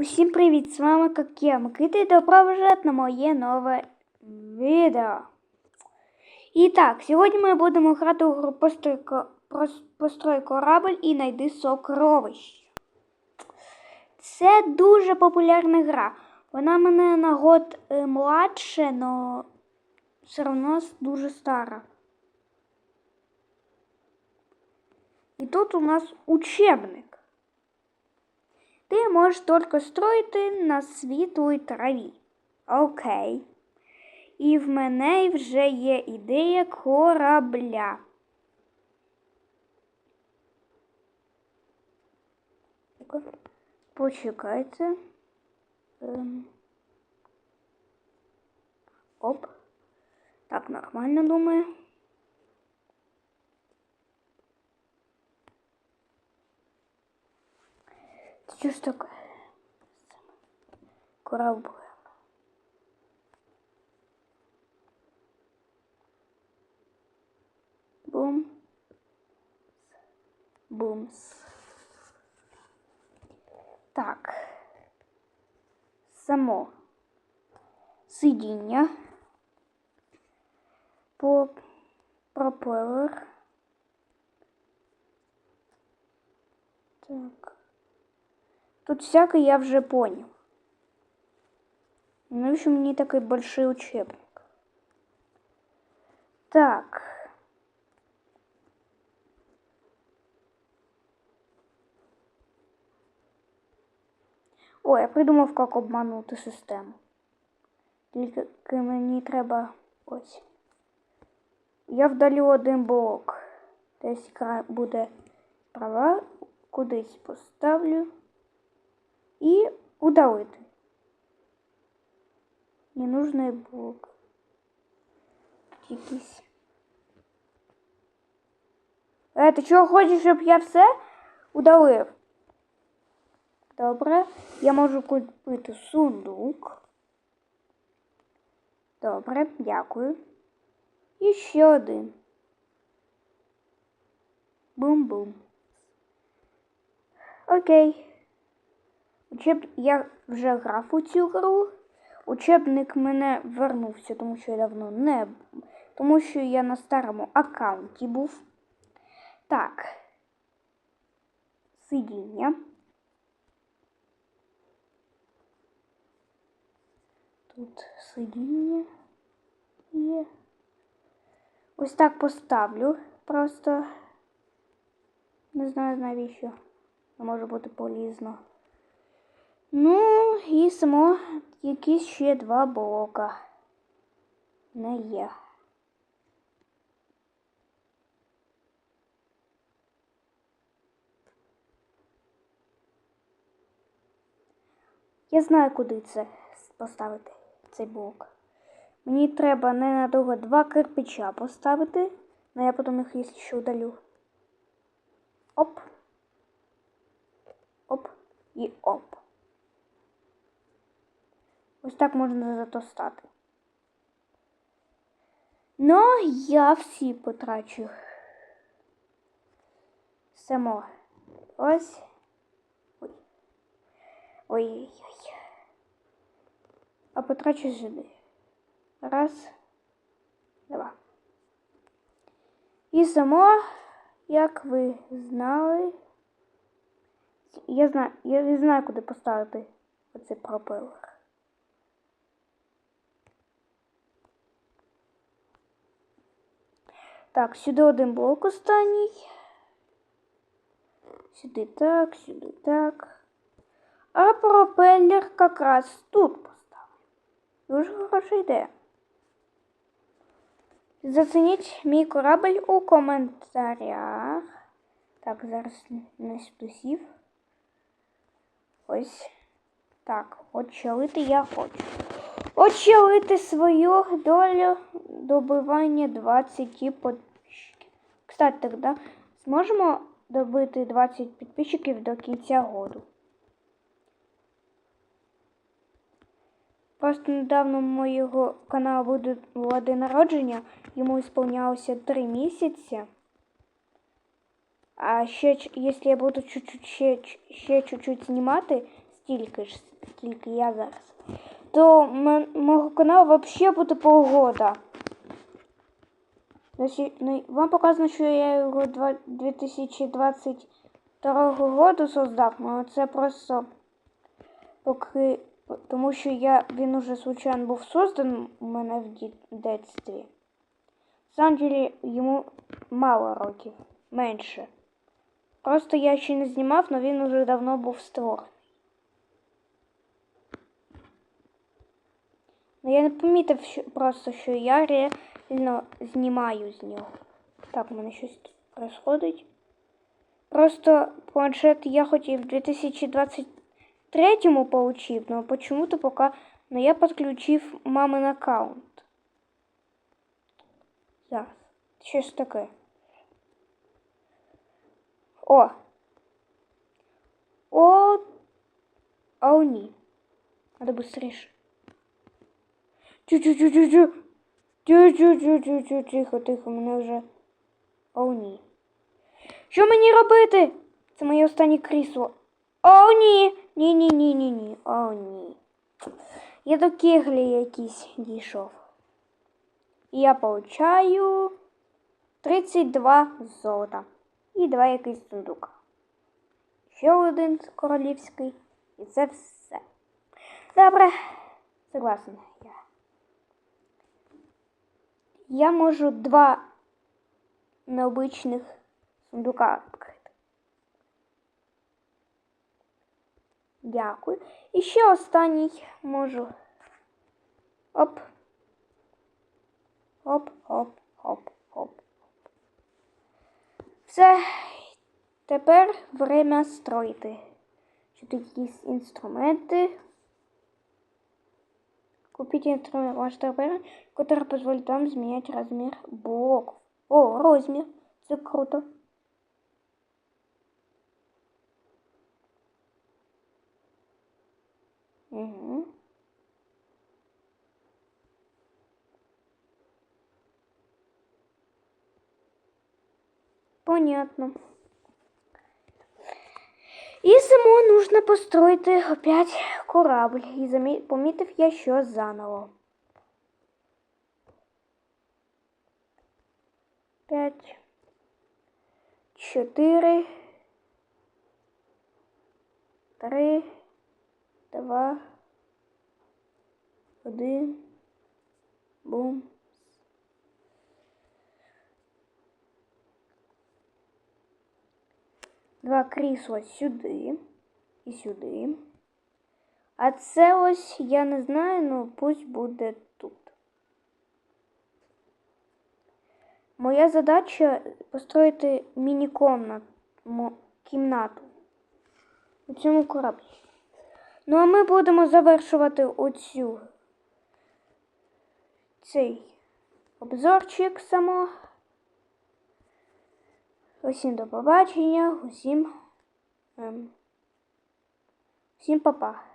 Усім привіт! З вами як я, Микита, і добро пожаловать на моє нове відео. І так, сьогодні ми будемо грати у гру «Построй, построй корабль і найди сокровище. Це дуже популярна гра. Вона мене на год е, младше, але все одно дуже стара. І тут у нас учебник. Ти можеш тільки строїти на світлій траві. Окей. І в мене вже є ідея корабля. Почекайте. Ем. Оп. Так, нормально думаю. Что ж такое? Корабль. Бум. Бумс. Так. Само сидіння. По пропелер. Так. Тут всякое я вже понял. Навіщо мені такий большой учебник? Так. О, я придумав, як обманути систему. Тільки мені треба ось. Я вдалю один блок. Десь буде права, кудись поставлю і удалити. Ненужний блок. Якийсь. Е, ти чого хочеш, щоб я все удалив? Добре, я можу купити сундук. Добре, дякую. І ще один. Бум-бум. Окей. Учеб... Я вже грав у цю гру. Учебник мене вернувся, тому що я давно не тому що я на старому аккаунті був. Так. Сидіння. Тут сидіння є. Ось так поставлю. Просто не знаю навіщо. Може бути полізно. Ну, і само якісь ще два блока. Не є. Я знаю, куди це поставити, цей блок. Мені треба ненадовго два кирпича поставити, але я потім їх ще удалю. Оп. Оп і оп. Ось так можна зато стати. Ну, я всі потрачу. Само. Ось. Ой. Ой-ой-ой. А потрачу сюди. Раз. Два. І само, як ви знали, я знаю, я знаю, куди поставити оцей пропелер. Так, сюди один блок останній. Сюди так, сюди так. А пропеллер якраз тут поставлю. Дуже хороша ідея. Зацініть мій корабль у коментарях. Так, зараз не сюди сів. Ось. Так, от очалити я хочу. Очалити свою долю добивання 20 підписчиків. Кстати, тогда зможемо добити 20 підписчиків до кінця году. Просто недавно моєго каналу буде було день народження, йому сповнялося 3 місяці. А ще, якщо я буду чуть-чуть ще, ще чуть-чуть знімати, стільки ж, скільки я зараз, то м- мого каналу взагалі буде полгода. Ну, Вам показано, що я його 2022 року создав, але це просто поки, тому що я, він уже случайно був создан у мене в дитинстві. На самом деле йому мало років, менше. Просто я ще не знімав, але він уже давно був створений. Ну я не помітив що, просто, що я реально знімаю з нього. Так, у мене щось тут происходить. Просто планшет я хотів в 2023 получив, но почему-то пока... Но я подключив мамин аккаунт. Зараз. Щось таке. О! О! О, ні. Надо быстріше. Чу-чу-чу-чу-чу. Тихо, тихо, мене вже. О, ні. Що мені робити? Це моє останнє крісло. О, ні. Ні, ні, ні, ні, ні. О, ні. Я до кеглі якийсь дійшов. І я получаю 32 золота. І два якийсь сундука. Ще один королівський. І це все. Добре. Согласен. Я. Можу два необичних сундука відкрити. Дякую. І ще останній можу. Оп. Оп, оп, оп, оп. Все. Тепер время строїти. Чи тут якісь інструменти? Купить инструмент масштаба, который позволит вам изменять размер блоков. О, розмір. Це круто. Угу. Понятно. І нужно построїти опять корабль. І замі... помітив я, що заново. П'ять. Чотири. Три. Два. Один. Бум. Два крісла сюди і сюди. А це ось я не знаю, ну пусть буде тут. Моя задача построїти міні-кімнату у цьому кораблі. Ну, а ми будемо завершувати оцю цей обзорчик само. Усім до побачення, усім, ем, 新爸爸。